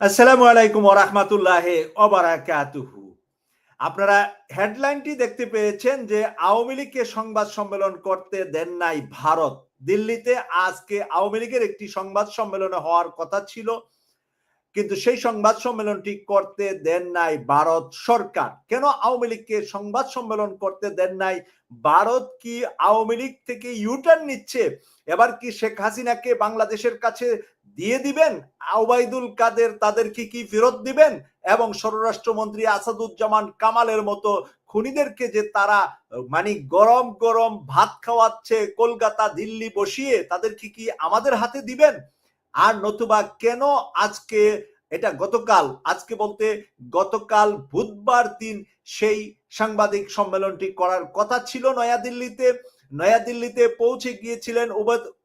আসসালামু আলাইকুম ওরহমতুল্লাহ অবারাকাতুহু আপনারা হেডলাইনটি দেখতে পেয়েছেন যে আওয়ামী লীগকে সংবাদ সম্মেলন করতে দেন নাই ভারত। দিল্লিতে আজকে আওয়ামী লীগের একটি সংবাদ সম্মেলনে হওয়ার কথা ছিল, কিন্তু সেই সংবাদ সম্মেলনটি করতে দেন নাই ভারত সরকার। কেন আওয়ামী লীগকে সংবাদ সম্মেলন করতে দেন নাই ভারত? কি আওয়ামী লীগ থেকে ইউটার্ন নিচ্ছে? এবার কি শেখ হাসিনাকে বাংলাদেশের কাছে দিয়ে দিবেন? আউবাইদুল কাদের তাদেরকে কি ফেরত দিবেন? এবং স্বরাষ্ট্রমন্ত্রী আসাদুজ্জামান কামালের মতো খুনিদেরকে যে তারা মানে গরম গরম ভাত খাওয়াচ্ছে, কলকাতা, দিল্লি বসিয়ে তাদেরকে কি আমাদের হাতে দিবেন? আর নতুবা কেন আজকে, এটা গতকাল, আজকে বলতে গতকাল বুধবার দিন সেই সাংবাদিক সম্মেলনটি করার কথা ছিল নয়াদিল্লিতে। নয়াদিল্লিতে পৌঁছে গিয়েছিলেন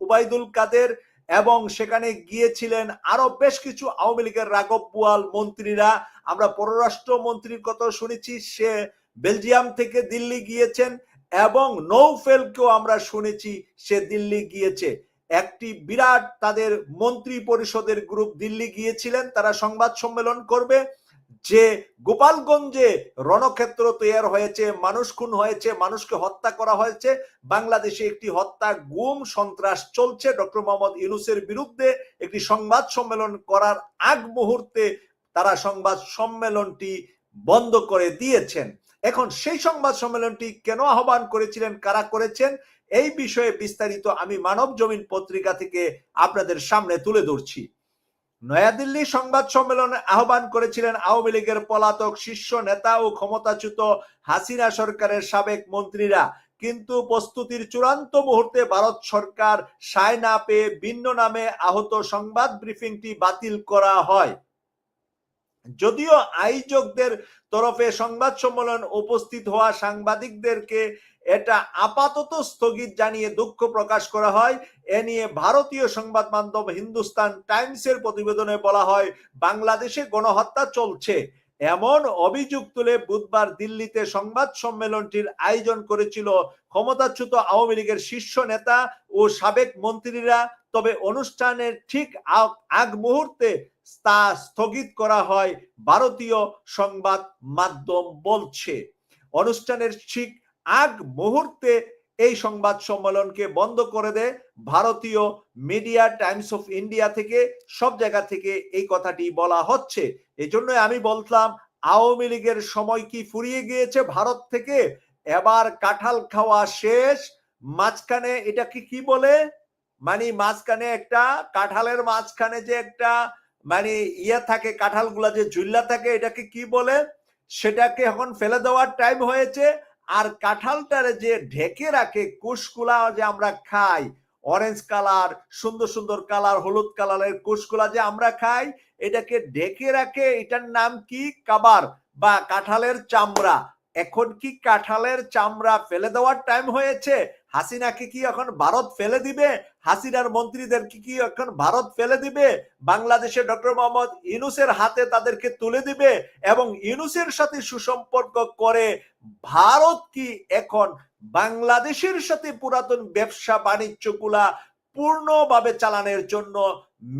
উবাইদুল কাদের এবং সেখানে গিয়েছিলেন আরও বেশ কিছু আওয়ামী লীগের রাঘব বুয়াল মন্ত্রীরা। আমরা পররাষ্ট্র মন্ত্রীর কথা শুনেছি, সে বেলজিয়াম থেকে দিল্লি গিয়েছেন এবং নৌফেলকেও আমরা শুনেছি, সে দিল্লি গিয়েছে। একটি বিরাট তাদের মন্ত্রী পরিষদের গ্রুপ দিল্লি গিয়েছিলেন, তারা সংবাদ সম্মেলন করবে। যে গোপালগঞ্জে রণক্ষেত্র তৈরি হয়েছে, মানুষ খুন হয়েছে, মানুষকে হত্যা করা হয়েছে, বাংলাদেশে একটি হত্যা গুম সন্ত্রাস চলছে। ডক্টর মোহাম্মদ ইউনুসের বিরুদ্ধে একটি সংবাদ সম্মেলন করার আগ মুহূর্তে তারা সংবাদ সম্মেলনটি বন্ধ করে দিয়েছেন। এখন সেই সংবাদ সম্মেলনটি কেন আহ্বান করেছিলেন, কারা করেছেন, এই বিষয়ে বিস্তারিত আমি মানব জমিন পত্রিকা থেকে আপনাদের সামনে তুলে ধরছি। নয়াদিল্লি সংবাদ সম্মেলনে আহ্বান করেছিলেন আওয়ামী লীগের পলাতক শীর্ষ নেতা ও ক্ষমতাচ্যুত হাসিনা সরকারের সাবেক মন্ত্রীরা। কিন্তু প্রস্তুতির চূড়ান্ত মুহূর্তে ভারত সরকার সায় না পেয়ে ভিন্ন নামে আহত সংবাদ ব্রিফিংটি বাতিল করা হয়। যদিও আয়োজকদের তরফে সংবাদ সম্মেলন উপস্থিত হওয়া সাংবাদিকদেরকে এটা আপাতত স্থগিত জানিয়ে দুঃখ প্রকাশ করা হয়। এ নিয়ে ভারতীয় সংবাদ মাধ্যম হিন্দুস্তান টাইমসের প্রতিবেদনে বলা হয়, বাংলাদেশে গণহত্যা চলছে। এমন অভিযোগ তুলে বুধবার দিল্লিতে সংবাদ সম্মেলনটির আয়োজন করেছিল ক্ষমতাচ্যুত আওয়ামী লীগের শীর্ষ নেতা ও সাবেক মন্ত্রীরা। তবে অনুষ্ঠানের ঠিক আগ মুহূর্তে তা স্থগিত করা হয়, ভারতীয় সংবাদ মাধ্যম বলছে। অনুষ্ঠানের ঠিক আগ মুহূর্তে এই সংবাদ সম্মেলনকে বন্ধ করে দেয় ভারতীয় মিডিয়া, টাইমস অফ ইন্ডিয়া থেকে। সব জায়গা থেকে এই কথাটি বলা হচ্ছে। এই জন্য আমি বলতাম আওয়ামী লীগের সময় কি ফুরিয়ে গিয়েছে ভারত থেকে? এবার কাঁঠাল খাওয়া শেষ। মাঝখানে এটাকে কি বলে? মানে মাঝখানে একটা কাঁঠালের মাঝখানে যে একটা মানে ইয়ে থাকে কাঁঠালগুলা যে ঝুল্লা থাকে, এটাকে কি বলে? সেটাকে এখন ফেলে দেওয়ার টাইম হয়েছে। আর কাঁঠালটারে যে ঢেকে রাখে কুশকুলা যে আমরা খাই অরেঞ্জ কালার সুন্দর সুন্দর কালার হলুদ কালারের কুশকুলা যে আমরা খাই, এটাকে ঢেকে রাখে, এটার নাম কি? কাবার বা কাঁঠালের চামড়া। এখন কি কাঁঠালের চামড়া ফেলে দেওয়ার টাইম হয়েছে? হাসিনাকে কি এখন ভারত ফেলে দিবে? হাসিনার মন্ত্রীদের কি কি এখন ভারত ফেলে দিবে? বাংলাদেশে ডক্টর মোহাম্মদ ইনুসের হাতে তাদেরকে তুলে দিবে? এবং ইনুসের সাথে সুসম্পর্ক করে ভারত কি এখন বাংলাদেশের সাথে পুরাতন ব্যবসা বাণিজ্যগুলা পূর্ণভাবে চালানোর জন্য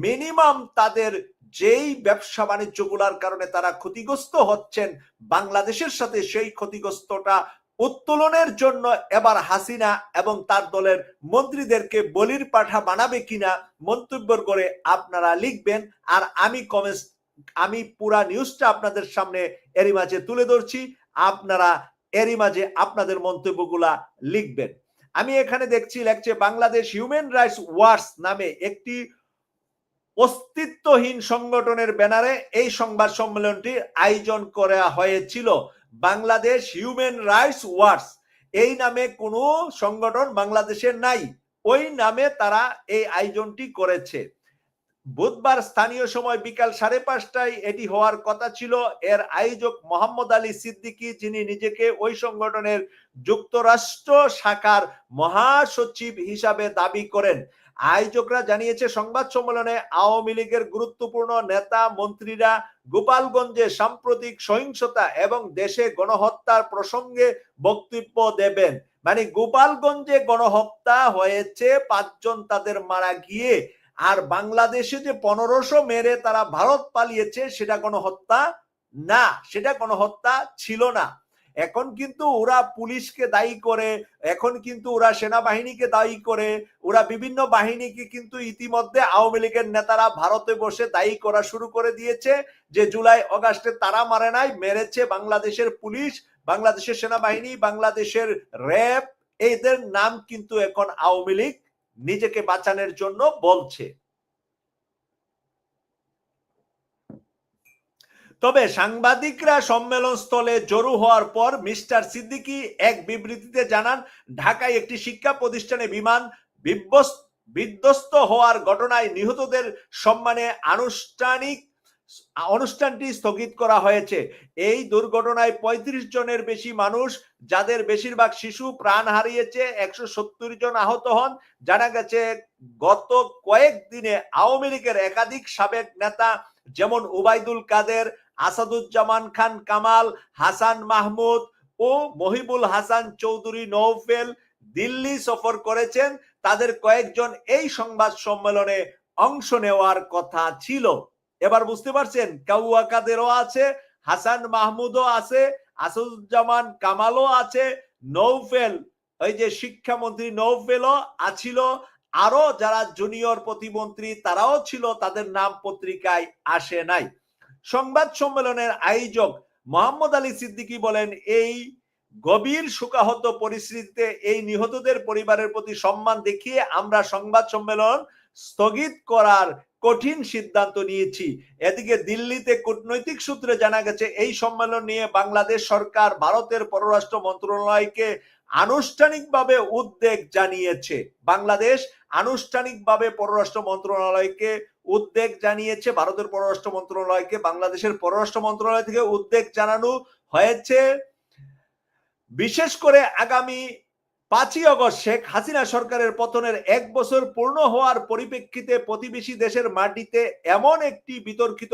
মিনিমাম তাদের যেই ব্যবসা বাণিজ্যগুলার কারণে তারা ক্ষতিগ্রস্ত হচ্ছেন, বাংলাদেশের সাথে সেই ক্ষতিগ্রস্তটা উত্তোলনের জন্য এবার হাসিনা এবং তার দলের মন্ত্রীদেরকে বলির পাঠা বানাবে কিনা মন্তব্য করে আপনারা লিখবেন। আর আমি কমেন্ট আমি পুরা নিউজটা আপনাদের সামনে এরই মাঝে তুলে ধরছি। আপনারা এরই মাঝে আপনাদের মন্তব্যগুলা লিখবেন। আমি এখানে দেখছি, লেখছে বাংলাদেশ হিউম্যান রাইটস ওয়ার্স নামে একটি অস্তিত্বহীন সংগঠনের ব্যানারে এই সংবাদ সম্মেলনটি আয়োজন করা হয়েছিল। বাংলাদেশ হিউম্যান রাইটস ওয়ার্স এই নামে কোনো সংগঠন বাংলাদেশে নাই। ওই নামে তারা এই আয়োজনটি করেছে। বুধবার স্থানীয় সময় বিকাল সাড়ে পাঁচটায় এটি হওয়ার কথা ছিল। এর আয়োজক মোহাম্মদ আলী সিদ্দিকী, যিনি নিজেকে ওই সংগঠনের যুক্তরাষ্ট্র শাখার মহাসচিব হিসাবে দাবি করেন। আয়োজকরা জানিয়েছে, সংবাদ সম্মেলনে আওয়ামী লীগের গুরুত্বপূর্ণ নেতা, মন্ত্রীরা গোপালগঞ্জে সাম্প্রতিক সহিংসতা এবং দেশে গণহত্যার প্রসঙ্গে বক্তব্য দেবেন। মানে গোপালগঞ্জে গণহত্যা হয়েছে, পাঁচজন তাদের মারা গিয়ে, আর বাংলাদেশে যে পনেরোশো মেরে তারা ভারত পালিয়েছে, সেটা কোনো হত্যা না, সেটা কোনো হত্যা ছিল না। এখন কিন্তু ওরা পুলিশকে দায়ী করে, এখন কিন্তু ওরা সেনাবাহিনীকে দায়ী করে, ওরা বিভিন্ন বাহিনীকে কিন্তু ইতিমধ্যে আওয়ামী লীগের নেতারা ভারতে বসে দায়ী করা শুরু করে দিয়েছে, যে জুলাই অগাস্টে তারা মারে নাই, মেরেছে বাংলাদেশের পুলিশ, বাংলাদেশের সেনাবাহিনী, বাংলাদেশের র্যাব, এদের নাম কিন্তু এখন আওয়ামী লীগ নিজেকে বাঁচানোর জন্য বলছে। তবে সাংবাদিকরা সম্মেলন স্থলে জড়ো হওয়ার পর মিস্টার সিদ্দিকী এক বিবৃতিতে জানান, ঢাকায় একটি শিক্ষা প্রতিষ্ঠানে বিমান বিধ্বস্ত হওয়ার ঘটনায় নিহতদের সম্মানে আনুষ্ঠানিক অনুষ্ঠানটি স্থগিত করা হয়েছে। এই দুর্ঘটনায় ৩৫ জনের বেশি মানুষ, যাদের বেশিরভাগ শিশু প্রাণ হারিয়েছে, একশো সত্তর জন আহত হন। জানা গেছে, গত কয়েক দিনে আওয়ামী লীগের একাধিক সাবেক নেতা, যেমন উবাইদুল কাদের আসাদুজ্জামান খান, কামাল হাসান মাহমুদ ও মহিবুল হাসান চৌধুরী নৌফেল দিল্লি সফর করেছেন। তাদের কয়েকজন এই সংবাদ সম্মেলনে অংশ নেওয়ার কথা ছিল। এবার বুঝতে পারছেন, কাউয়া কাদেরও আছে, হাসান মাহমুদও আছে, আসাদুজ্জামান কামালও আছে, নৌফেল, ওই যে শিক্ষামন্ত্রী নৌফেলও আছিল। আরও যারা জুনিয়র প্রতিমন্ত্রী, তারাও ছিল, তাদের নাম পত্রিকায় আসে নাই। সংবাদ সম্মেলনের আয়োজক মোহাম্মদ আলী সিদ্দিকী বলেন, এই গভীর শোকাহত পরিস্থিতিতে এই নিহতদের পরিবারের প্রতি সম্মান দেখিয়ে আমরা সংবাদ সম্মেলন স্থগিত করার কঠিন সিদ্ধান্ত নিয়েছি। এদিকে দিল্লিতে কূটনৈতিক সূত্রে জানা গেছে, এই সম্মেলন নিয়ে বাংলাদেশ সরকার ভারতের পররাষ্ট্র মন্ত্রণালয়কে আনুষ্ঠানিকভাবে উদ্বেগ জানিয়েছে। বাংলাদেশ আনুষ্ঠানিকভাবে পররাষ্ট্র মন্ত্রণালয়কে উদ্বেগ জানিয়েছে ভারতের পররাষ্ট্র মন্ত্রণালয়কে। বাংলাদেশের পররাষ্ট্র মন্ত্রণালয় থেকে উদ্বেগ জানানো হয়েছে। বিশেষ করে আগামী পাঁচই অগস্ট শেখ হাসিনা সরকারের পতনের এক বছর পূর্ণ হওয়ার পরিপ্রেক্ষিতে প্রতিবেশী দেশের মাটিতে এমন একটি বিতর্কিত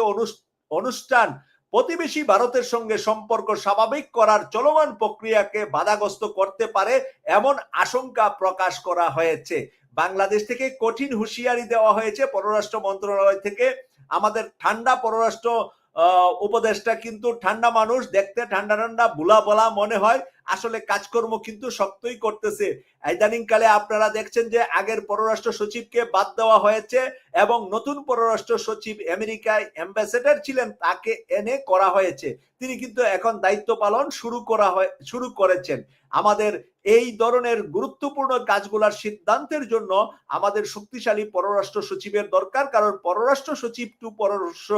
অনুষ্ঠান প্রতিবেশী ভারতের সঙ্গে সম্পর্ক স্বাভাবিক করার চলমান প্রক্রিয়াকে বাধাগ্রস্ত করতে পারে এমন আশঙ্কা প্রকাশ করা হয়েছে। বাংলাদেশ থেকে কঠিন হুঁশিয়ারি দেওয়া হয়েছে পররাষ্ট্র মন্ত্রণালয় থেকে। আমাদের ঠান্ডা পররাষ্ট্র উপদেশটা কিন্তু ঠান্ডা মানুষ, দেখতে ঠান্ডা ঠান্ডা বুলা বলা মনে হয়। আসলে কাজকর্ম কিন্তু শক্তই করতেছে। ইদানিং কালে আপনারা দেখছেন যে আগের পররাষ্ট্র সচিবকে বাদ দেওয়া হয়েছে এবং নতুন পররাষ্ট্র সচিব আমেরিকায় অ্যাম্বাসেডার ছিলেন তাকে এনে করা হয়েছে। তিনি কিন্তু এখন দায়িত্ব পালন শুরু করা হয়, শুরু করেছেন। আমাদের এই ধরনের গুরুত্বপূর্ণ কাজগুলার সিদ্ধান্তের জন্য আমাদের শক্তিশালী পররাষ্ট্র সচিবের দরকার। কারণ পররাষ্ট্র সচিব টু পররাষ্ট্র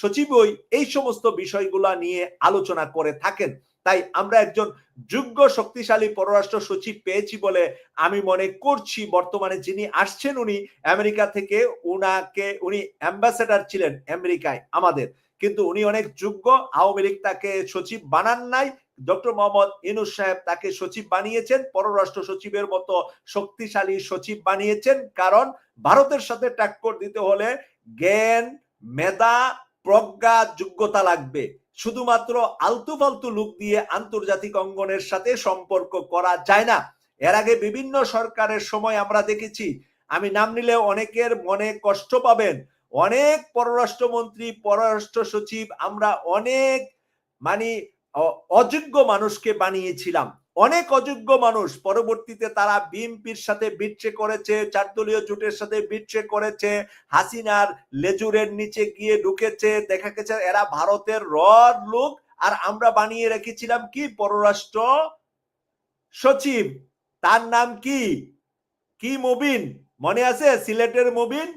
সচিবই এই সমস্ত বিষয়গুলা নিয়ে আলোচনা করে থাকেন। তাই আমরা একজন যোগ্য, শক্তিশালী পররাষ্ট্র সচিব পেয়েছি বলে আমি মনে করছি। বর্তমানে যিনি আসছেন উনি আমেরিকা থেকে, উনাকে, উনি অ্যাম্বাসেডার ছিলেন আমেরিকায় আমাদের। কিন্তু উনি অনেক যোগ্য, আওয়ামী লীগ তাকে সচিব বানান নাই। ডক্টর মোহাম্মদ ইনুস সাহেব তাকে সচিব বানিয়েছেন, পররাষ্ট্র সচিবের মতো শক্তিশালী সচিব বানিয়েছেন। কারণ ভারতের সাথে ট্যাক্কর দিতে হলে জ্ঞান, মেধা, প্রজ্ঞা, যোগ্যতা লাগবে। শুধুমাত্র আলতু ফালতু লুক দিয়ে আন্তর্জাতিক অঙ্গনের সাথে সম্পর্ক করা যায় না। এর আগে বিভিন্ন সরকারের সময় আমরা দেখেছি, আমি নাম নিলে অনেকের মনে কষ্ট পাবেন, অনেক পররাষ্ট্রমন্ত্রী, পররাষ্ট্র সচিব, আমরা অনেক মানে অযোগ্য মানুষকে বানিয়েছিলাম। অনেক অযোগ্য মানুষ। পরবর্তীতে তারা বিএনপির সাথে বিচ্ছে করেছে, চারদলীয় জোটের সাথে বিচ্ছে করেছে, হাসিনার লেজুরের নিচে গিয়ে ঢুকেছে। দেখা গেছে এরা ভারতের রড লোক আর আমরা বানিয়ে রেখেছিলাম কি? পররাষ্ট্র সচিব। তার নাম কি? কি মুবিন? মনে আছে? সিলেটের মুবিন?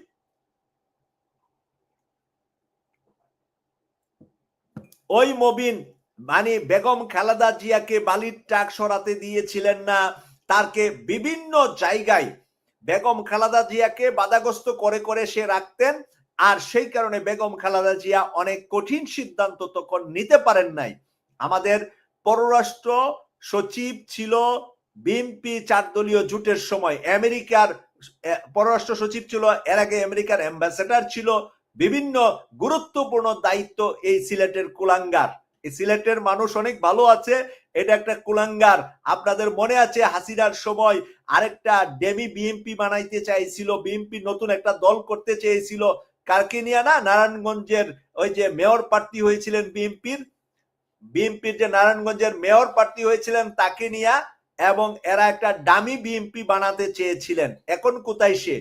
ওই মবিন। মানে বেগম খালেদা জিয়াকে বালির টাক সরাতে দিয়েছিলেন না, তারকে বিভিন্ন জায়গায় বেগম খালেদা জিয়াকে বাধাগ্রস্ত করে করে সে রাখতেন, আর সেই কারণে বেগম খালেদা জিয়া অনেক কঠিন সিদ্ধান্ত তখন নিতে পারেন নাই। আমাদের পররাষ্ট্র সচিব ছিল বিএনপি চার দলীয় জুটের সময়, আমেরিকার পররাষ্ট্র সচিব ছিল, এর আগে আমেরিকার অ্যাম্বাসেডার ছিল, বিভিন্ন গুরুত্বপূর্ণ দায়িত্ব এই সিলেটের কুলাঙ্গার। সিলেটের মানুষ অনেক ভালো আছে। এটা একটা কুলাঙ্গার। আপনাদের মনে আছে হাসিনার সময় আরেকটা ডেমি বিএমপি বানাইতে চাইছিল বিএমপি নতুন একটা দল করতে চেয়েছিল কারকে নিয়ে না, নারায়ণগঞ্জের ওই যে মেয়র প্রার্থী হয়েছিলেন বিএমপির বিএমপির যে নারায়ণগঞ্জের মেয়র প্রার্থী হয়েছিলেন তাকে নিয়ে এবং এরা একটা ডামি বিএমপি বানাতে চেয়েছিলেন। এখন কোথায় সে?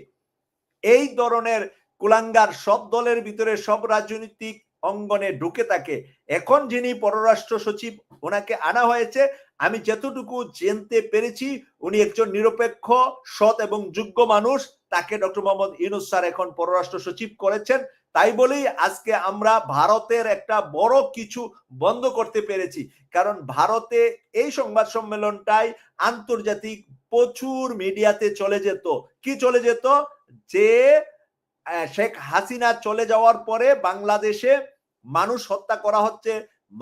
এই ধরনের কুলাঙ্গার সব দলের ভিতরে সব রাজনৈতিক অঙ্গনে ঢুকে থাকে। এখন যিনি পররাষ্ট্র সচিব, ওনাকে আনা হয়েছে। আমি যতটুকু জানতে পেরেছি, উনি একজন নিরপেক্ষ, সৎ এবং যোগ্য মানুষ। তাকে ডক্টর মোহাম্মদ ইউনুস স্যার এখন পররাষ্ট্র সচিব করেছেন। তাই বলেই আজকে আমরা ভারতের একটা বড় কিছু বন্ধ করতে পেরেছি। কারণ ভারতে এই সংবাদ সম্মেলনটাই আন্তর্জাতিক প্রচুর মিডিয়াতে চলে যেত। কি চলে যেত? যে শেখ হাসিনা চলে যাওয়ার পরে বাংলাদেশে মানুষ হত্যা করা হচ্ছে,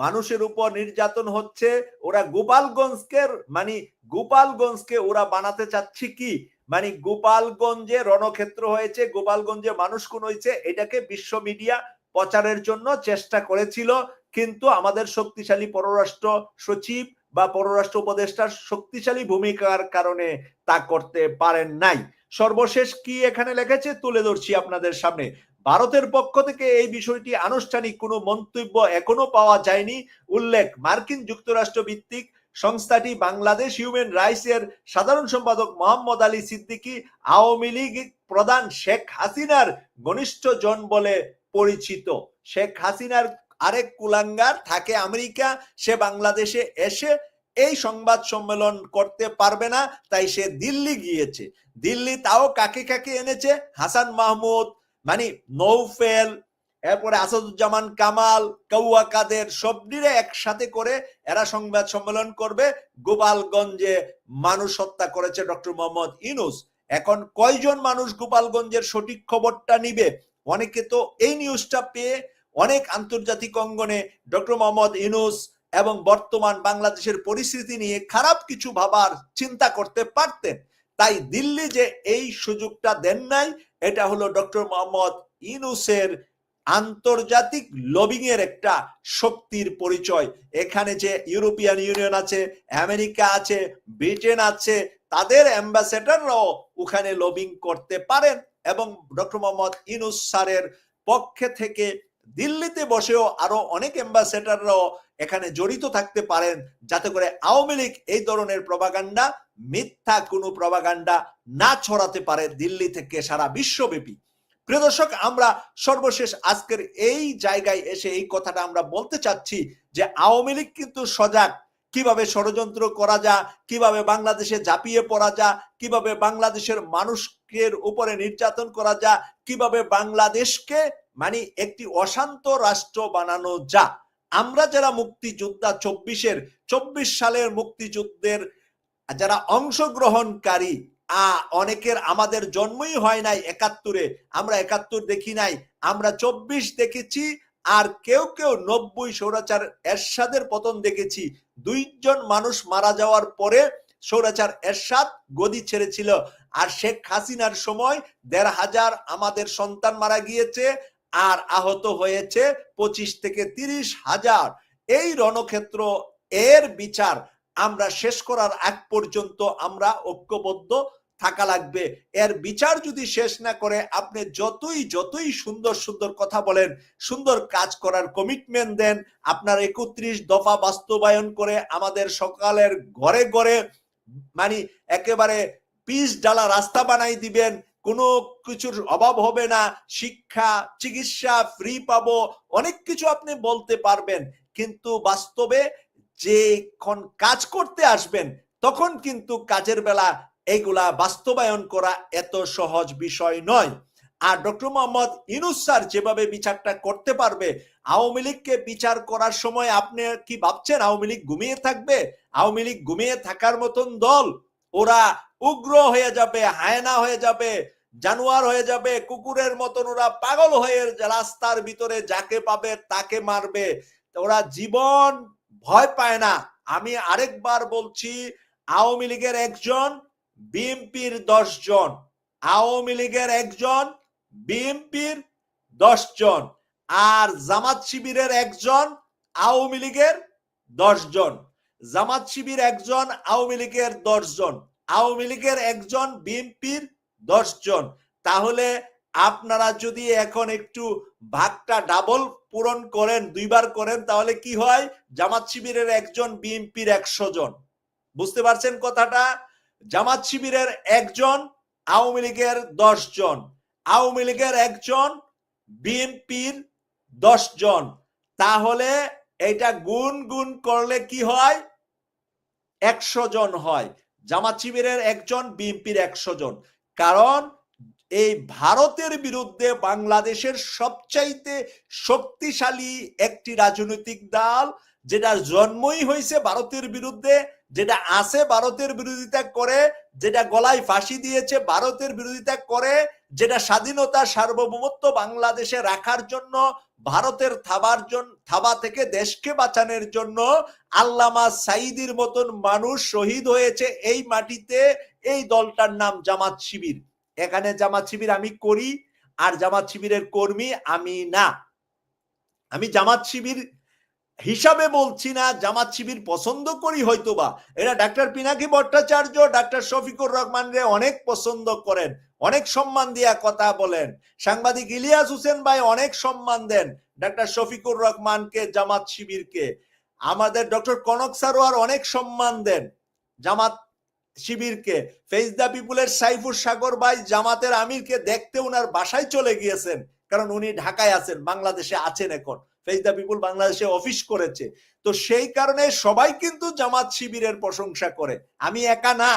মানুষের উপর নির্যাতন হচ্ছে। ওরা গোপালগঞ্জকে মানে গোপালগঞ্জকে ওরা বানাতে চাচ্ছে কি? মানে গোপালগঞ্জে রণক্ষেত্র হয়েছে, গোপালগঞ্জে মানুষ কোন হয়েছে, এটাকে বিশ্ব মিডিয়া প্রচারের জন্য চেষ্টা করেছিল। কিন্তু আমাদের শক্তিশালী পররাষ্ট্র সচিব বা পররাষ্ট্র উপদেষ্টার শক্তিশালী ভূমিকার কারণে তা করতে পারেন নাই। সর্বশেষ কি এখানে লেখেছে তুলে ধরছি আপনাদের সামনে। ভারতের পক্ষ থেকে এই বিষয়টি আনুষ্ঠানিক কোনো মন্তব্য এখনও পাওয়া যায়নি। উল্লেখ, মার্কিন যুক্তরাষ্ট্র ভিত্তিক সংস্থাটি বাংলাদেশ হিউম্যান রাইটস এর সাধারণ সম্পাদক মোহাম্মদ আলী সিদ্দিকী, আওয়ামী লীগ প্রধান শেখ হাসিনার ঘনিষ্ঠ জন বলে পরিচিত। শেখ হাসিনার আরেক কুলাঙ্গার থাকে আমেরিকা, সে বাংলাদেশে এসে এই সংবাদ সম্মেলন করতে পারবে না, তাই সে দিল্লি গিয়েছে। দিল্লি তাও কাকে কাকে এনেছে? হাসান মাহমুদ মানে নৌফেল, এরপরে আসাদুজ্জামান কামাল কৌয়া কাদের সবটিরে একসাথে করে এরা সংবাদ সম্মেলন করবে। গোপালগঞ্জে মানুষ হত্যা করেছে ডক্টর মোহাম্মদ ইনুস এখন কয়জন মানুষ গোপালগঞ্জের সঠিক খবরটা নিবে? অনেকে তো এই নিউজটা পেয়ে অনেক আন্তর্জাতিক অঙ্গনে ডক্টর মোহাম্মদ ইনুস এবং বর্তমান বাংলাদেশের পরিস্থিতি নিয়ে খারাপ কিছু ভাবার চিন্তা করতে পারতেন। তাই দিল্লি যে এই সুযোগটা দেন নাই, এটা হলো ডক্টর মোহাম্মদ ইনুসের আন্তর্জাতিক লবিং এর একটা শক্তির পরিচয়। এখানে যে ইউরোপিয়ান ইউনিয়ন আছে, আমেরিকা আছে, ব্রিটেন আছে, তাদের অ্যাম্বাসেডাররাও ওখানে লবিং করতে পারেন এবং ডক্টর মোহাম্মদ ইনুস স্যারের পক্ষে থেকে দিল্লিতে বসেও আরও অনেক অ্যাম্বাসেডাররাও এখানে জড়িত থাকতে পারেন যাতে করে আওয়ামী লীগ এই ধরনের প্রভাগান্ডা মিথ্যা কোনো প্রভাগান্ডা না ছড়াতে পারে দিল্লি থেকে সারা বিশ্বব্যাপী। প্রিয় দর্শক, আমরা সর্বশেষ আজকের এই জায়গায় এসে এই কথাটা আমরা বলতে চাচ্ছি যে আওয়ামী লীগ কিন্তু সজাগ। কীভাবে ষড়যন্ত্র করা যা, কীভাবে বাংলাদেশে ঝাঁপিয়ে পড়া যা, কীভাবে বাংলাদেশের মানুষের উপরে নির্যাতন করা যা, কীভাবে বাংলাদেশকে মানে একটি অশান্ত রাষ্ট্র বানানো যা। আমরা যারা মুক্তিযোদ্ধা চব্বিশের, চব্বিশ সালের মুক্তিযুদ্ধের যারা অংশগ্রহণকারী, আ, অনেকের আমাদের জন্মই হয় নাই একাত্তরে, আমরা একাত্তর দেখি নাই, আমরা চব্বিশ দেখেছি, আর কেউ কেউ নব্বই সৌরাচার এরশাদের পতন দেখেছি। দুইজন মানুষ মারা যাওয়ার পরে সৌরাচার এরশাদ গদি ছেড়েছিল, আর শেখ হাসিনার সময় দেড় হাজার আমাদের সন্তান মারা গিয়েছে আর আহত হয়েছে পঁচিশ থেকে তিরিশ হাজার। এই রণক্ষেত্র এর বিচার আমরা শেষ করার আগ পর্যন্ত আমরা ঐক্যবদ্ধ থাকা লাগবে। এর বিচার যদি শেষ না করে, আপনি যতই যতই সুন্দর সুন্দর কথা বলেন, সুন্দর কাজ করার কমিটমেন্ট দেন, আপনার একত্রিশ দফা বাস্তবায়ন করে আমাদের সকালের ঘরে ঘরে মানে একেবারে পিস ডালা রাস্তা বানাই দিবেন কোনো কিছুর অভাব হবে না, শিক্ষা, চিকিৎসা ফ্রি পাবো, অনেক কিছু আপনি বলতে পারবেন। কিন্তু বাস্তবে যেখন কাজ করতে আসবেন, তখন কিন্তু কাজের বেলা এগুলা বাস্তবায়ন করা এত সহজ বিষয় নয়। আর ডক্টর মোহাম্মদ ইনুস স্যার যেভাবে বিচারটা করতে পারবে, আওয়ামী লীগকে বিচার করার সময় আপনি কি ভাবছেন আওয়ামী লীগ ঘুমিয়ে থাকবে? আওয়ামী লীগ ঘুমিয়ে থাকার মতন দল, ওরা উগ্র হয়ে যাবে, হায়না হয়ে যাবে জানোয়ার হয়ে যাবে, কুকুরের মতন ওরা পাগল হয়ে রাস্তার ভিতরে যাকে পাবে তাকে মারবে। ওরা জীবন ভয় পায় না। আমি আরেকবার বলছি, আওয়ামী লীগের একজন, বিএনপির দশ জন আওয়ামী লীগের একজন, বিএনপির দশ জন আর জামাত শিবিরের একজন, আওয়ামী লীগের দশ জন জামাত শিবির একজন, আওয়ামী লীগের দশজন। আওয়ামী লীগের একজন, বিএনপির দশজন তাহলে আপনারা যদি এখন একটু ভাগটা ডাবল পূরণ করেন, দুইবার করেন, তাহলে কি হয়? জামাত শিবিরের একজন বিএনপির একশো জন। বুঝতে পারছেন কথাটা? জামাত শিবিরের একজন, আওয়ামী লীগের দশ জন। আওয়ামী লীগের একজন, বিএনপির দশ জন। তাহলে এটা গুণ গুণ করলে কি হয়? একশো জন হয়। জামাত শিবিরের একজন, বিএনপির একশো জন। কারণ এই ভারতের বিরুদ্ধে বাংলাদেশের সবচাইতে শক্তিশালী একটি রাজনৈতিক দল, যেটা জন্মই হয়েছে ভারতের বিরুদ্ধে, যেটা আছে ভারতের বিরোধিতা করে, যেটা গলায় ফাঁসি দিয়েছে ভারতের বিরোধিতা করে, যেটা স্বাধীনতা সার্বভৌমত্ব বাংলাদেশে রাখার জন্য, ভারতের থাবার জন্য থাবা থেকে দেশকে বাঁচানোর জন্য আল্লামা সাইদির মতন মানুষ শহীদ হয়েছে এই মাটিতে এই দলটার নাম জামাত শিবির। এখানে জামাত শিবির আমি করি আর জামাত শিবিরের কর্মী আমি না। আমি জামাত শিবির হিসাবে বলছি না, জামাত শিবির পছন্দ করি হয়তোবা। এরা ডাক্তার পিনাকি ভট্টাচার্য, ডাক্তার শফিকুর রহমান রে অনেক পছন্দ করেন, অনেক সম্মান দিয়া কথা বলেন। সাংবাদিক ইলিয়াস হোসেন ভাই অনেক সম্মান দেন ডাক্তার শফিকুর রহমানকে, জামাত শিবিরকে। আমাদের ডক্টর কনক সারোয়ার অনেক সম্মান দেন, জামাত শিবিরকে। ফেজ দ্য পিপুলের সাইফুর সাগর ভাই জামাতের আমিরকে দেখতে উনার বাসায় চলে গিয়েছেন, কারণ উনি ঢাকায় আছেন, বাংলাদেশে আছেন এখন। ফেজ দ্য পিপুল বাংলাদেশে অফিস করেছে। তো সেই কারণে সবাই কিন্তু জামাত শিবিরের প্রশংসা করে। আমি একা না।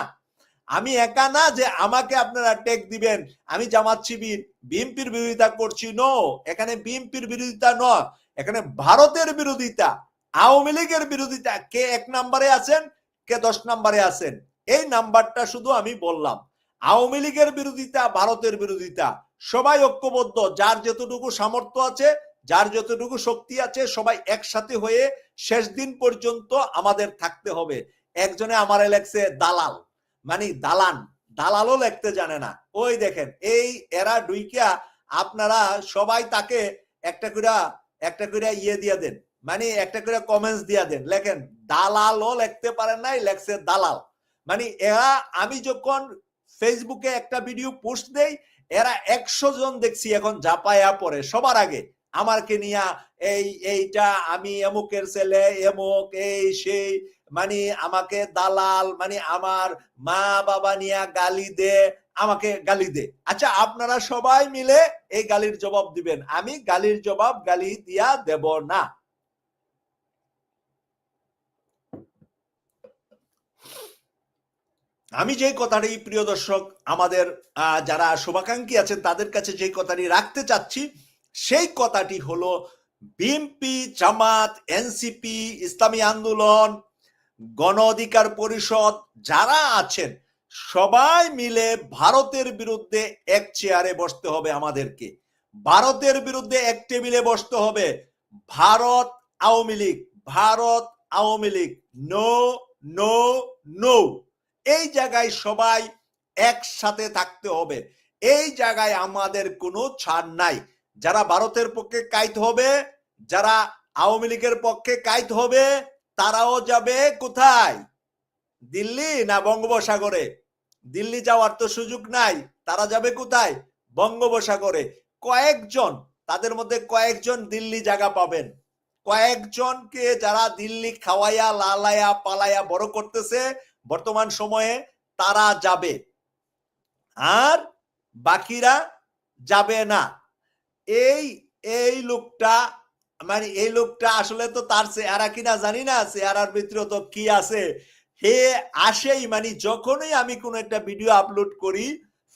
আমি একা না যে আমাকে আপনারা টেক দিবেন। আমি জামাত শিবির, বিএনপির বিরোধিতা করছি। নো, এখানে বিএনপির বিরোধিতা নয়। এখানে ভারতের বিরোধিতা, আওয়ামী লীগের বিরোধিতা। কে এক নম্বরে আছেন, কে দশ নম্বরে আছেন? এই নাম্বারটা শুধু আমি বললাম। আওয়ামী লীগের বিরোধিতা, ভারতের বিরোধিতা, সবাই ঐক্যবদ্ধ, যার যতটুকু সামর্থ্য আছে, যার যতটুকু শক্তি আছে, সবাই একসাথে হয়ে শেষ দিন পর্যন্ত আমাদের থাকতে হবে। একজনে আমার লেখছে দালাল। মানে দালান, দালালও লিখতে জানে না। ওই দেখেন, এই এরা ডুইকিয়া আপনারা সবাই তাকে একটা করে একটা করে ইয়ে দিয়ে দেন। মানে একটা করে কমেন্টস দিয়ে দেন। লেখেন, দালালও লিখতে পারেন নাই, লেখছে দালাল। মানে এরা, আমি যখন ফেসবুকে একটা ভিডিও পোস্ট দেই, এরা একশো জন দেখছি এখন জাপায়া পড়ে সবার আগে আমারকে নিয়া এই, এইটা আমি এমুকের ছেলে এমুক এই, সেই মানে আমাকে দালাল মানে আমার মা বাবা নিয়া গালি দে, আমাকে গালি দে। আচ্ছা আপনারা সবাই মিলে এই গালির জবাব দিবেন। আমি গালির জবাব গালি দিয়া দেব না। আমি যে কথাটি, প্রিয় দর্শক, আমাদের যারা শুভাকাঙ্ক্ষী আছেন, তাদের কাছে যে কথাটি রাখতে চাচ্ছি, সেই কথাটি হলো, বিএনপি, জামাত, এনসিপি, ইসলামী আন্দোলন, গণ অধিকার পরিষদ, যারা আছেন, সবাই মিলে ভারতের বিরুদ্ধে এক চেয়ারে বসতে হবে আমাদেরকে। ভারতের বিরুদ্ধে এক টেবিলে বসতে হবে। Bharat Awami League, Bharat Awami League, no no no. এই জায়গায় সবাই একসাথে থাকতে হবে। এই জায়গায় আমাদের কোনো ছাড় নাই। যারা ভারতের পক্ষে কাইত হবে, যারা আওয়ামী লীগের পক্ষে কাইত হবে, তারাও যাবে কোথায়? দিল্লি না বঙ্গোপসাগরে? দিল্লি যাওয়ার তো সুযোগ নাই, তারা যাবে কোথায়? বঙ্গোপসাগরে। কয়েকজন, তাদের মধ্যে কয়েকজন দিল্লি জায়গা পাবেন। কয়েকজনকে যারা দিল্লি খাওয়াইয়া লালায়া পালায়া বড় করতেছে বর্তমান সময়ে তারা যাবে। আর বাকিরা যাবে না। এই এই লোকটা মানে এই লোকটা আসলে তো তার চেহারা কিনা জানি না, চেহারার ভিতরে তো কি আছে? হে আসেই মানে যখনই আমি কোন একটা ভিডিও আপলোড করি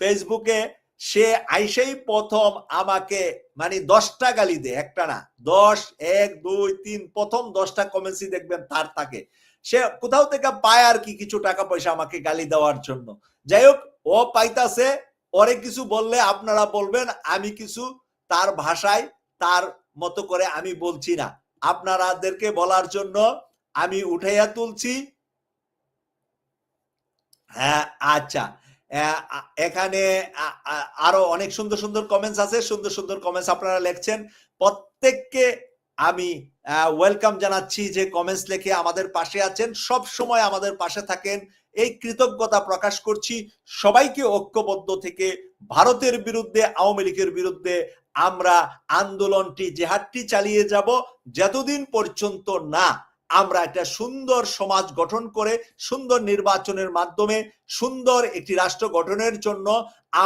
ফেসবুকে সে আইসেই প্রথম আমাকে মানে দশটা গালি দেয়, একটা না। দশ, এক, দুই, তিন, প্রথম দশটা কমেন্টসই দেখবেন তার থাকে। সে কোথাও থেকে পায় আর কি কিছু টাকা পয়সা আমাকে গালি দেওয়ার জন্য। যাই হোক, ও পাইতাছে ওরে কিছু বললে আপনারা বলবেন, আমি কিছু তার ভাষায়, তার মতো করে আমি বলছি না। আপনারাদেরকে বলার জন্য আমি উঠাইয়া তুলছি। হ্যাঁ আচ্ছা। এখানে আরও অনেক সুন্দর সুন্দর কমেন্টস আছে। সুন্দর সুন্দর কমেন্টস আপনারা লেখছেন। প্রত্যেককে আমি ওয়েলকাম জানাচ্ছি যে কমেন্টস লিখে আমাদের পাশে আছেন। সব সময় আমাদের পাশে থাকেন। এই কৃতজ্ঞতা প্রকাশ করছি সবাইকে ঐক্যবদ্ধ থেকে। ভারতের বিরুদ্ধে, আওয়ামী লীগের বিরুদ্ধে আমরা আন্দোলনটি, জেহাদটি চালিয়ে যাব যতদিন পর্যন্ত না আমরা একটা সুন্দর সমাজ গঠন করে, সুন্দর নির্বাচনের মাধ্যমে, সুন্দর একটি রাষ্ট্র গঠনের জন্য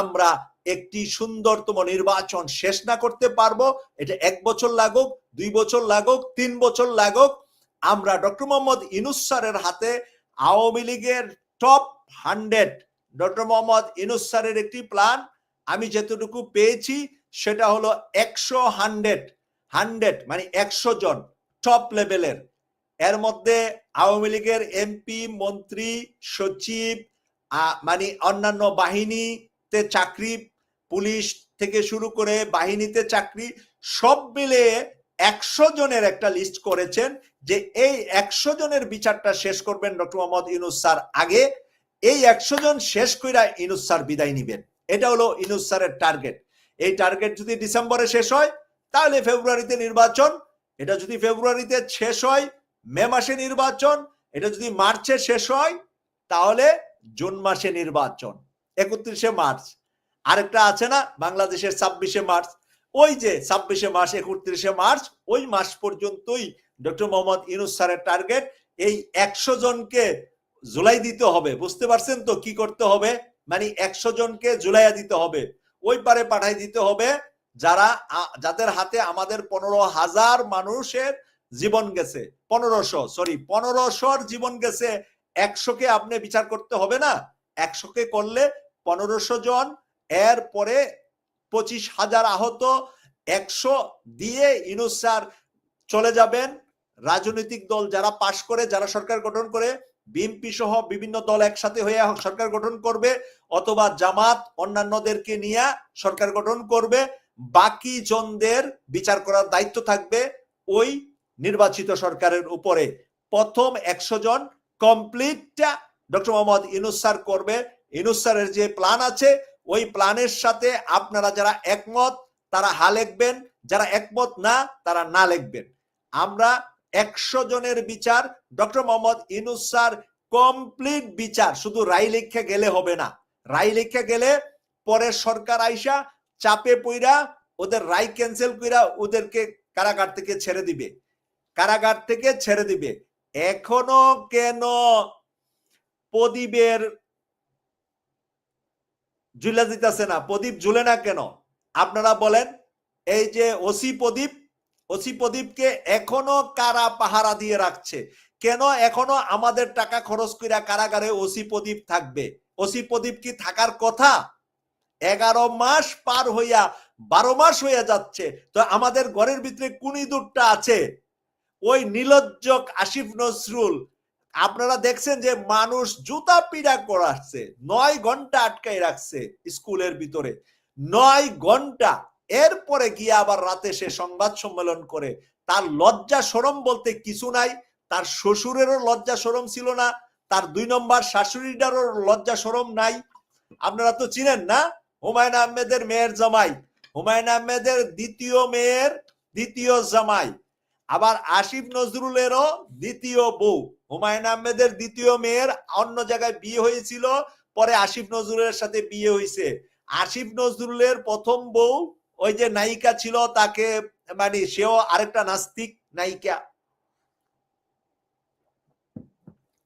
আমরা একটি সুন্দরতম নির্বাচন শেষ না করতে পারব। এটা এক বছর লাগুক, দুই বছর লাগুক, তিন বছর লাগুক। আমরা ডক্টর মোহাম্মদ ইনুস স্যারের হাতে আওয়ামী লীগের top hundred doctor Mohammad Yunus স্যারের একটি প্ল্যান আমি যেতটুকু পেয়েছি, সেটা হলো একশো হান্ড্রেড হান্ড্রেড মানে একশো জন টপ লেভেলের এর। মধ্যে আওয়ামী লীগের এমপি মন্ত্রী, সচিব মানে অন্যান্য বাহিনীতে চাকরি পুলিশ থেকে শুরু করে বাহিনীতে চাকরি সব মিলে একশো জনের একটা লিস্ট করেছেন যে এই একশো জনের বিচারটা শেষ করবেন ডক্টর মোহাম্মদ ইনুস স্যার আগে। এই একশো জন শেষ কইরা ইনুস স্যার বিদায় নিবেন। এটা হলো ইনুস স্যারের টার্গেট এই টার্গেট যদি ডিসেম্বরে শেষ হয়, তাহলে ফেব্রুয়ারিতে নির্বাচন। এটা যদি ফেব্রুয়ারিতে শেষ হয়, মে মাসে নির্বাচন। এটা যদি মার্চে শেষ হয়, তাহলে জুন মাসে নির্বাচন। একত্রিশে মার্চ। আরেকটা আছে না, বাংলাদেশের ছাব্বিশে মার্চ। ওই যে ছাব্বিশে মার্চ, একত্রিশে মার্চ, ওই মাস পর্যন্তই ডক্টর মোহাম্মদ ইনুস স্যারের টার্গেট, এই একশো জনকে জুলাই দিতে হবে। বুঝতে পারছেন তো কি করতে হবে? মানে একশো জনকে জুলাইয়া দিতে হবে। ওই পারে পাঠাই দিতে হবে যারা যাদের হাতে আমাদের পনেরো হাজার মানুষের জীবন গেছে। পনেরোশো সরি পনেরোশোর জীবন গেছে। একশোকে আপনি বিচার করতে হবে না? একশোকে করলে পনেরোশো জন এর পরে পঁচিশ হাজার আহত, একশো দিয়ে ইনুসার চলে যাবেন। রাজনৈতিক দল যারা পাশ করে, যারা সরকার গঠন করে, বিএনপি সহ বিভিন্ন দল একসাথে হয়ে সরকার গঠন করবে অথবা জামাত অন্যান্যদেরকে নিয়ে সরকার গঠন করবে। বাকি জনদের বিচার করার দায়িত্ব থাকবে ওই নির্বাচিত সরকারের উপরে। প্রথম একশো জন কমপ্লিটটা ডক্টর মোহাম্মদ ইনুসার করবে। ইনুসারের যে প্ল্যান আছে ওই প্ল্যানের সাথে আপনারা যারা একমত, তারা হা লিখবেন, যারা একমত না, তারা না লিখবেন। আমরা একশো জনের বিচার, ডক্টর মোহাম্মদ ইনুসার কমপ্লিট বিচার। শুধু রায় লিখে গেলে হবে না। রায় লেখা গেলে পরে সরকার আইসা, চাপে পইরা, ওদের রায় ক্যান্সেল কইরা ওদেরকে কারাগার থেকে ছেড়ে দিবে। কারাগার থেকে ছেড়ে দিবে। এখনও কেন প্রদীপের ঝুলে দিতেছে না। প্রদীপ ঝুলে না কেন? আপনারা বলেন, এই যে ওসি প্রদীপ, ওসি প্রদীপকে এখনও কারা পাহারা দিয়ে রাখছে? কেন এখনও আমাদের টাকা খরচ কইরা কারাগারে ওসি প্রদীপ থাকবে? ওসি প্রদীপ কি থাকার কথা? এগারো মাস পার হইয়া বারো মাস হইয়া যাচ্ছে। তো আমাদের ঘরের ভিতরে কোন ইঁদুরটা আছে। ওই নীলজ্জক আসিফ নজরুল আপনারা দেখছেন যে মানুষ জুতা পিড়া করাচ্ছে, নয় ঘণ্টা আটকাই রাখছে স্কুলের ভিতরে। নয় ঘণ্টা। এরপরে গিয়ে আবার রাতে সে সংবাদ সম্মেলন করে। তার লজ্জা সরম বলতে কিছু নাই। তার শ্বশুরেরও লজ্জা সরম ছিল না। তার দুই নম্বর শাশুড়িটারও লজ্জা সরম নাই। আপনারা তো চিনেন না? হুমায়ুন আহমেদের মেয়ের জামাই। হুমায়ুন আহমেদের দ্বিতীয় মেয়ের দ্বিতীয় জামাই। আবার আসিফ নজরুলেরও দ্বিতীয় বউ। হুমায়ুন আহমেদের দ্বিতীয় মেয়ের অন্য জায়গায় বিয়ে হয়েছিল, পরে আসিফ নজরুলের সাথে বিয়ে হয়েছে। আসিফ নজরুলের প্রথম বউ ওই যে নায়িকা ছিল, তাকে মানে সেও আরেকটা নাস্তিক নায়িকা।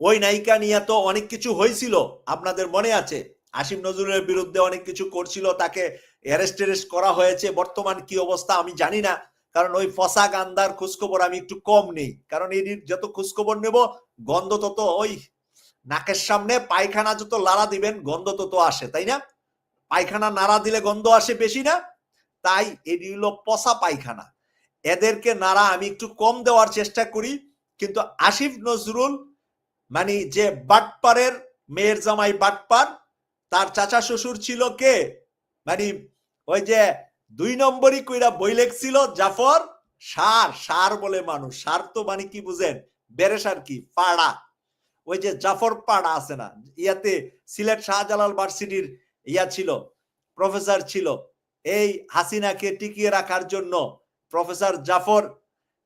ওই নায়িকা নিয়ে তো অনেক কিছু হয়েছিল, আপনাদের মনে আছে? আসিফ নজরুলের বিরুদ্ধে অনেক কিছু করছিল, তাকে অ্যারেস্ট করা হয়েছে, বর্তমান কি অবস্থা আমি জানি না। কারণ ওই ফসা গান্দার খোঁজখবর আমি একটু কম নেই। কারণ এই যত খোঁজখবর নেব, গন্ধ তত ওই নাকের সামনে পায়খানা যত লাড়া দিবেন, গন্ধ তত আসে, তাই না? পায়খানা নাড়া দিলে গন্ধ আসে বেশি না, তাই এটি হলো পচা পায়খানা। এদেরকে নাড়া আমি একটু কম দেওয়ার চেষ্টা করি, কিন্তু আসিফ নজরুল মানে যে বাটপারের মেয়ের জামাই বাটপার, তার চাচা শ্বশুর ছিল কে? মানে ওই যে দুই নম্বরই কইরা বই লেখছিল জাফর সার সার বলে মানুষ। সার তো মানে কি বুঝেন? বেড়ে সার কি? পাড়া। ওই যে জাফর পাড়া আছে না, ইয়াতে সিলেট শাহজালাল ভার্সিটির ইয়া ছিল, প্রফেসর ছিল। এই হাসিনাকে টিকিয়ে রাখার জন্য প্রফেসর জাফর,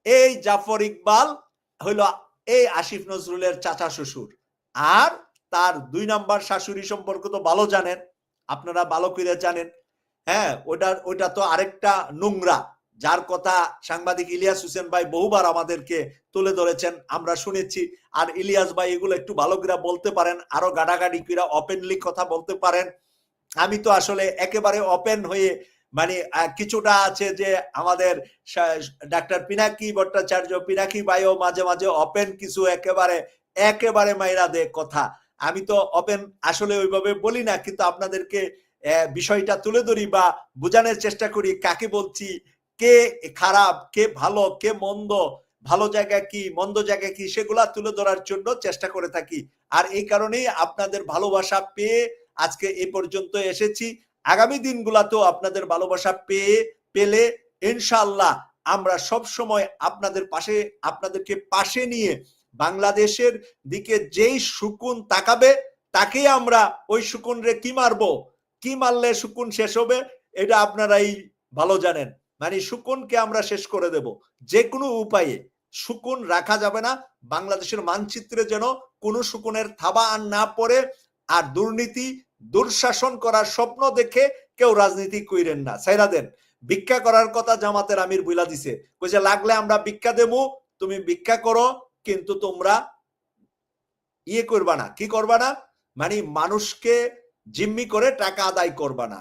এই জাফর ইকবাল হইল এই আসিফ নজরুলের চাচা শ্বশুর। আর তার দুই নাম্বার শাশুড়ি সম্পর্ক তো ভালো জানেন, আপনারা ভালো করে জানেন। হ্যাঁ ওটা ওইটা তো আরেকটা নোংরা। যার কথা সাংবাদিক ইলিয়াস হোসেন ভাই বহুবার আমাদেরকে তুলে ধরেছেন, আমরা শুনেছি। আর ইলিয়াস ভাই এগুলো একটু ভালো করে বলতে পারেন, আরও গাড়াগাড়ি করে ওপেনলি কথা বলতে পারেন। আমি তো আসলে একেবারে ওপেন হয়ে মানে কিছুটা আছে যে আমাদের ডাক্তার পিনাকি ভট্টাচার্য, পিনাকি ভাইও মাঝে মাঝে ওপেন কিছু একেবারে একেবারে মাইরা দে কথা। আমি তো ওপেন আসলে ওইভাবে বলি না, কিন্তু আপনাদেরকে বিষয়টা তুলে ধরি বা বোঝানোর চেষ্টা করি, কাকে বলছি, কে খারাপ, কে ভালো, কে মন্দ, ভালো জায়গা কি, মন্দ জায়গা কি, সেগুলা তুলে ধরার জন্য চেষ্টা করে থাকি। আর এই কারণেই আপনাদের ভালোবাসা পেয়ে আজকে এই পর্যন্ত এসেছি। আগামী দিনগুলাতেও আপনাদের ভালোবাসা পেয়ে, পেলে ইনশাল্লাহ আমরা সব সময় আপনাদের পাশে, আপনাদেরকে পাশে নিয়ে বাংলাদেশের দিকে যেই সুকুন তাকাবে তাকে আমরা ওই সুকুন রে কি মারবো? কি মারলে সুকুন শেষ হবে, এটা আপনারাই ভালো জানেন। মানে সুকুনকে আমরা শেষ করে দেব। যে কোনো উপায়ে সুকুন রাখা যাবে না। বাংলাদেশের মানচিত্রে যেন কোনো সুকুনের থাবা আর না পড়ে আর দুর্নীতি, দুঃশাসন করার স্বপ্ন দেখে কেউ রাজনীতি কইরেন না। সাইরা দেন, ভিক্ষা করার কথা জামাতের আমির বুইলা দিছে। কইছে, লাগলে আমরা ভিক্ষা দেবো, তুমি ভিক্ষা করো, কিন্তু তোমরা ইয়ে করবা না। কি করবা না? মানে মানুষকে জিম্মি করে টাকা আদায় করবা না।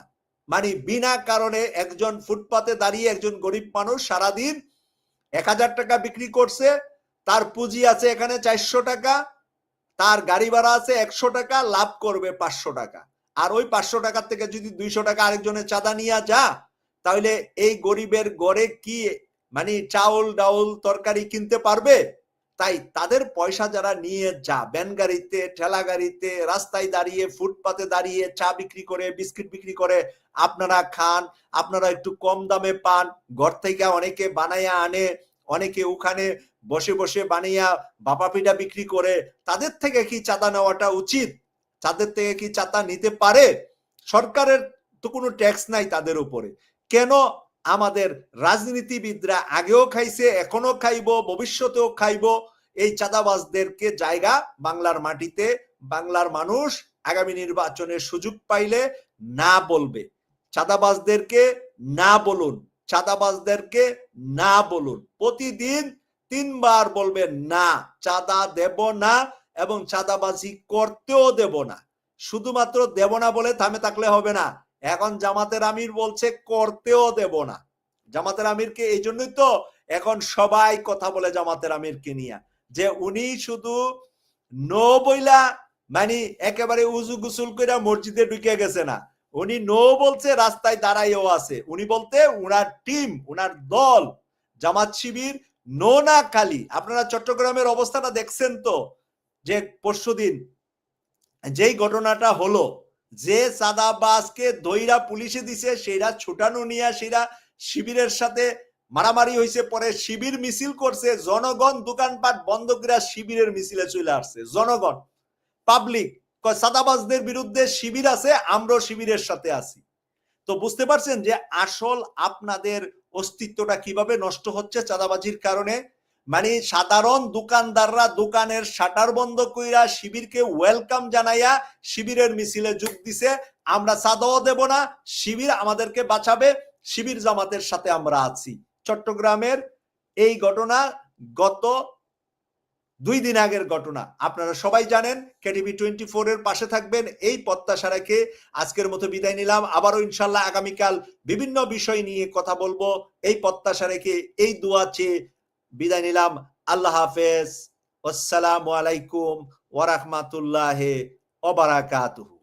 মানে বিনা কারণে একজন ফুটপাতে দাঁড়িয়ে একজন গরিব মানুষ সারাদিন এক হাজার টাকা বিক্রি করছে, তার পুঁজি আছে এখানে চারশো টাকা, তার গাড়ি ভাড়া আছে একশো টাকা, লাভ করবে পাঁচশো টাকা। আর ওই পাঁচশো টাকার থেকে যদি দুইশো টাকা আরেকজনের চাঁদা নিয়ে যা, তাহলে এই গরিবের গড়ে কি মানে চাউল, ডাউল, তরকারি কিনতে পারবে? তাই তাদের পয়সা যারা নিয়ে যা ব্যান গাড়িতে, ঠেলা গাড়িতে, রাস্তায় দাঁড়িয়ে, ফুটপাতে দাঁড়িয়ে চা বিক্রি করে, বিস্কিট বিক্রি করে আপনারা খান, আপনারা একটু কম দামে পান, ঘর থেকে অনেকে বানাইয়া আনে, অনেকে ওখানে বসে বসে বানিয়া বাপা পিঠা বিক্রি করে, তাদের থেকে কি চাঁদা নেওয়াটা উচিত? তাদের থেকে কি চাঁদা নিতে পারে? সরকারের তো কোনো ট্যাক্স নাই তাদের উপরে। কেন আমাদের রাজনীতিবিদরা আগেও খাইছে এখনও খাইব, ভবিষ্যতেও খাইব। এই চাঁদাবাজদেরকে জায়গা বাংলার মাটিতে, বাংলার মানুষ আগামী নির্বাচনের সুযোগ পাইলে না বলবে। চাঁদাবাজদেরকে না বলুন, চাঁদাবাজদেরকে না বলুন। প্রতিদিন তিনবার বলবেন, না, চাঁদা দেব না এবং চাঁদাবাজি করতেও দেব না। শুধুমাত্র দেব না বলে থামে থাকলে হবে না। এখন জামাতের আমির বলছে, করতেও দেব না। জামাতের আমিরকে এই জন্যই তো এখন সবাই কথা বলে জামাতের আমিরকে নিয়ে, যে উনি শুধু নো বইলা মানে একেবারে উজু গুসুল করে মসজিদে ঢুকে গেছে না। উনি নো বলছে, রাস্তায় দাঁড়াইও আছে। উনি বলতে উনার টিম, উনার দল, জামাত শিবির, নো না খালি। আপনারা চট্টগ্রামের অবস্থাটা দেখছেন তো, যে পরশুদিন যেই ঘটনাটা হলো যে সাদাবাসকে দইরা পুলিশে দিছে, সেরা ছুটানো নিয়ে সেরা শিবিরের সাথে মারামারি হয়েছে পরে শিবির মিছিল করছে, জনগণ দোকানপাট বন্ধ করে শিবিরের মিছিলে চলে আসছে। জনগণ পাবলিক সাদাবাজদের বিরুদ্ধে শিবির আছে আমরা শিবিরের সাথে আছি। তো বুঝতে পারছেন যে আসল আপনাদের অস্তিত্বটা কীভাবে নষ্ট হচ্ছে চাঁদাবাজির কারণে? মানে সাধারণ দোকানদাররা দোকানের শাটার বন্ধ কইরা শিবিরকে ওয়েলকাম জানাইয়া শিবিরের মিছিলে যোগ দিছে। আমরা চাঁদাও দেব না, শিবির আমাদেরকে বাঁচাবে, শিবির জামাতের সাথে আমরা আছি। চট্টগ্রামের এই ঘটনা গত দুই দিন আগের ঘটনা। আপনারা সবাই জানেন, কেটিভি টোয়েন্টি ফোর এর পাশে থাকবেন। এই প্রত্যাশা রেখে আজকের মতো বিদায় নিলাম। আবারও ইনশাল্লাহ আগামীকাল বিভিন্ন বিষয় নিয়ে কথা বলব। এই প্রত্যাশা রেখে এই দোয়া চেয়ে বিদায় নিলাম। আল্লাহ হাফেজ। আসসালামু আলাইকুম ওয়ারাহমাতুল্লাহ ওবারাকাতুহু